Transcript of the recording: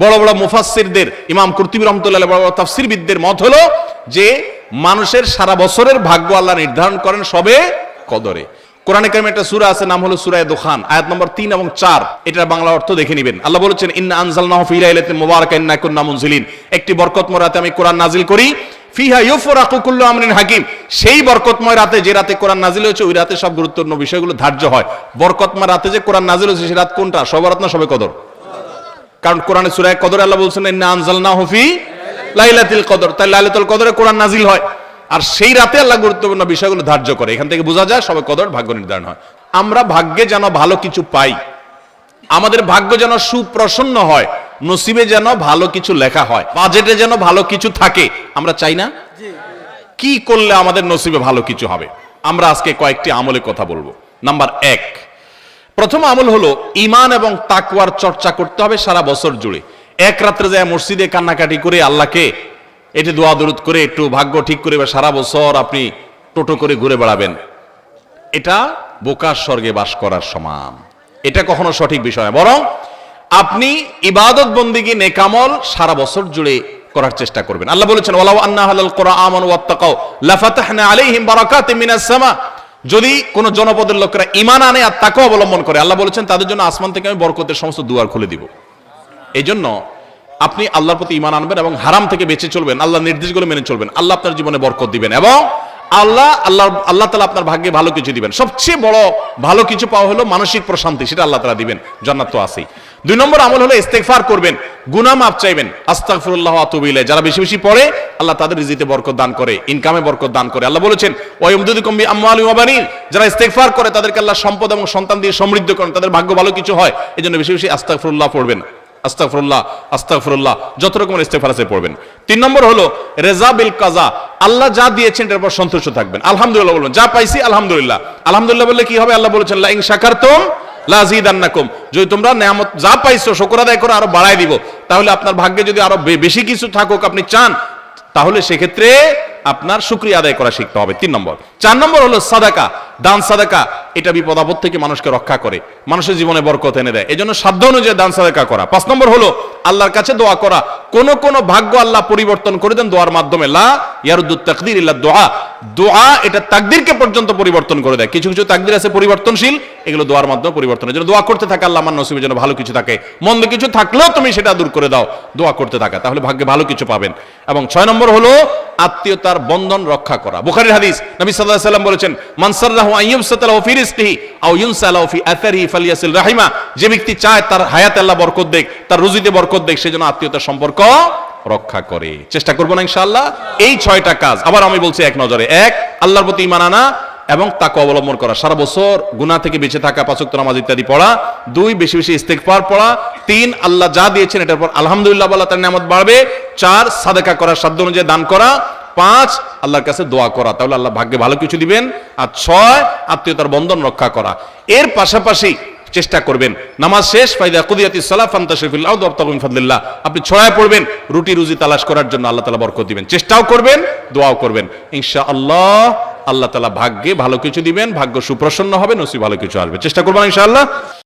বড় বড় মুফাসসিরদের, ইমাম কুরতুবী রহমতুল্লাহ বড় বড় তাফসিরবিদদের মত হলো যে, মানুষের সারা বছরের ভাগ্য আল্লাহ নির্ধারণ করেন সবে কদরে। কোরআনে কারিমে একটা সূরা আছে, নাম হলো দোখান, আয়াত নম্বর 3 এবং 4 এটার বাংলা অর্থ দেখে নেবেন। আল্লাহ বলেছেন, ইন্না মুনজিলিন। একটি বরকতময় রাতে আমি কোরআন নাজিল করি। ফিহা ইউফরাকু কুল্লু আমরিন হাকিম। সেই বরকতময় রাতে যে রাতে কোরআন নাজিল হয়েছে, ওই রাতে সব গুরুত্বপূর্ণ বিষয়গুলো ধার্য হয়। বরকতময় রাতে যে কোরআন নাজিল হয়েছে, সে রাত কোনটা? সবে রাত না সবে কদর? কারণ কোরআনে সুরায় কদর আল্লাহ বলছেন, ইন্না আনজালনাহু ফি লাইলাতুল কদর। তাই লাইলাতুল কদরে কোরআন নাজিল হয়। আর সেই রাতে আল্লাহ গুরুত্বপূর্ণ বিষয়গুলো ধার্য করে। এখান থেকে বোঝা যায় সবে কদর ভাগ্য নির্ধারণ হয়। আমরা ভাগ্যে যেন ভালো কিছু পাই, আমাদের ভাগ্য যেন সুপ্রসন্ন হয়, নসিবে যেন ভালো কিছু লেখা হয়, বাজেটে যেন ভালো কিছু থাকে, আমরা চাই না? কি করলে আমাদের নসিবে ভালো কিছু হবে? আমরা আজকে কয়েকটি আমলে কথা বলব। নাম্বার এক প্রথম আমল হলো ইমান এবং তাকওয়ার চর্চা করতে হবে সারা বছর জুড়ে। এক রাত্রে যায় মসজিদে কান্নাকাটি করে আল্লাহকে এটি দোয়া দরুদ করে, একটু ভাগ্য ঠিক করে বা সারা বছর আপনি টোটো করে ঘুরে বেড়াবেন। এটা বোকার স্বর্গে বাস করার সমান। এটা কখনো সঠিক বিষয় বরং আপনি ইবাদত বন্দিগি, নেকামল সারা বছর জুড়ে করার চেষ্টা করবেন। আল্লাহ বলেছেন, ওয়ালাউ আন্না হালাল কোরআন ওয়াত্তাকাও লাফাতাহনা আলাইহিম বারাকাতিম মিনাস সামা। যদি কোন জনপদের লোকেরা ইমান আনে আর তাকে অবলম্বন করে, আল্লাহ বলেছেন, তাদের জন্য আসমান থেকে আমি বরকতের সমস্ত দুয়ার খুলে দিব। এই জন্য আপনি আল্লাহর প্রতি ইমান আনবেন এবং হারাম থেকে বেঁচে চলবেন, আল্লাহর নির্দেশগুলো মেনে চলবেন, আল্লাহ আপনার জীবনে বরকত দিবেন এবং আল্লাহ আল্লাহ আল্লাহ তালা আপনার ভাগ্যে ভালো কিছু দিবেন। সবচেয়ে বড় ভালো কিছু পাওয়া হলো মানসিক প্রশান্তি, সেটা আল্লাহ তালা দিবেন, জান্নাত তো আছেই। দুই নম্বর আমল হলো ইস্তেগফার করবেন। গুনাহ মাপ চাইবেন। আস্তাগফিরুল্লাহ ওয়া আতুবু ইলাইহি। যারা বেশি বেশি পড়ে, আল্লাহ তাদের রিজিতে বরকত দান করে ইনকামে বরকত দান করে। আল্লাহ বলেছেন, ওয়ায়ুমদুদুকুম বিআমওয়ালি ওয়া বানিন। যারা ইস্তেগফার করে, তাদেরকে আল্লাহ সম্পদ এবং সন্তান দিয়ে সমৃদ্ধ করেন। তাদের ভাগ্য ভালো কিছু হয়, এজন্য বেশি বেশি আস্তাগফিরুল্লাহ পড়বেন। আস্তাগফিরুল্লাহ আস্তাগফিরুল্লাহ, যত রকমের ইস্তেগফার আছে পড়বেন। তিন নম্বর হলো, রেজা বিল কাজা। আল্লাহ যা দিয়েছেন এর উপর সন্তুষ্ট থাকবেন। আলহামদুলিল্লাহ বলবেন যা পাইছি, আলহামদুলিল্লাহ। আলহামদুলিল্লাহ বললে কি হবে? আল্লাহ বলেছেন, লা ইন শাকারতুম লাজিদান্নাকুম। যদি তোমরা নিয়ামত যা পাইছো, শুকর আদায় করো আরও বাড়ায় দিব। তাহলে আপনার ভাগ্যে যদি আরও বেশি কিছু থাকুক আপনি চান, তাহলে সেক্ষেত্রে আপনার শুক্রিয়া আদায় করা শিখতে হবে। তিন নম্বর। চার নম্বর হলো সাদাকা, দান সাদাকা। এটা বিপদ আপদ থেকে মানুষকে রক্ষা করে, মানুষের জীবনে বরকত এনে দেয়। এই জন্য সাধ্য অনুযায়ী দান সাদাকা করা। পাঁচ নম্বর হলো, আল্লাহর কাছে দোয়া করা। কোন কোন ভাগ্য আল্লাহ পরিবর্তন করে দেন দোয়ার মাধ্যমে। লা ইয়ারুদ্দুত তাকদির ইল্লা দোয়া। দোয়া এটা তাকদিরকে পর্যন্ত পরিবর্তন করে দেয়। কিছু কিছু তাকদির আছে পরিবর্তনশীল, এগুলো দোয়ার মাধ্যমে পরিবর্তনের জন্য দোয়া করতে থাকে আল্লাহ আমার নসিবের জন্য ভালো কিছু থাকে। মন্দ কিছু থাকলেও তুমি সেটা দূর করে দাও, দোয়া করতে থাকা। তাহলে ভাগ্যে ভালো কিছু পাবেন। এবং ছয় নম্বর হলো আত্মীয়তার বন্ধন রক্ষা করা। বুখারীর হাদিস, নবী সাল্লাল্লাহু আলাইহি সাল্লাম বলেছেন, মান আইয়ুব আইয়ুবসাতালাহু ফি রিজকিহি আও ইউনসালাহু ফি আথারিহি ফালিয়াসিল রাহিমা যে ব্যক্তি চায় তার হায়াতে আল্লাহ বরকত দেখ তার রুজিতে বরকত দেখ সেজন্য আত্মীয়তার সম্পর্ক রক্ষা করে। চেষ্টা করব না ইনশাআল্লাহ। এই ছয়টা কাজ, আবার আমি বলছি এক নজরে। এক, আল্লাহর প্রতি ঈমান আনা। এবং তাকে অবলম্বন করা। সারা বছর গুনাহ থেকে বেঁচে থাকা পাঁচক নামাজ ইত্যাদি পড়া, দুই, বেশি বেশি ইস্তেগফার পড়া, তিন, আল্লাহ যা দিয়েছেন এটার পর আলহামদুলিল্লাহ বলা তার নিয়ামত বাড়বে, চার, সাদেকা করার সাধ্য অনুযায়ী দান করা, পাঁচ, আল্লাহর কাছে দোয়া করা। তাহলে আল্লাহ ভাগ্যে ভালো কিছু দিবেন, আর ছয়, আত্মীয়তার বন্ধন রক্ষা করা। এর পাশাপাশি চেষ্টা করবেন। নামাজ শেষ, ফাইদা কুদিয়াতি সালাহ দাবতাগুন ফাদলিল্লাহ। আপনি ছড়ায় পড়বেন, রুটি, রুজি, তালাশ করার জন্য আল্লাহ তাআলা বরকত দিবেন। চেষ্টাও করবেন, দোয়াও করবেন। ইনশাআল্লাহ আল্লাহ তাআলা ভাগ্যে ভালো কিছু দিবেন, ভাগ্য সুপ্রসন্ন হবে নসি ভালো কিছু আসবে। চেষ্টা করবেন ইনশাআল্লাহ।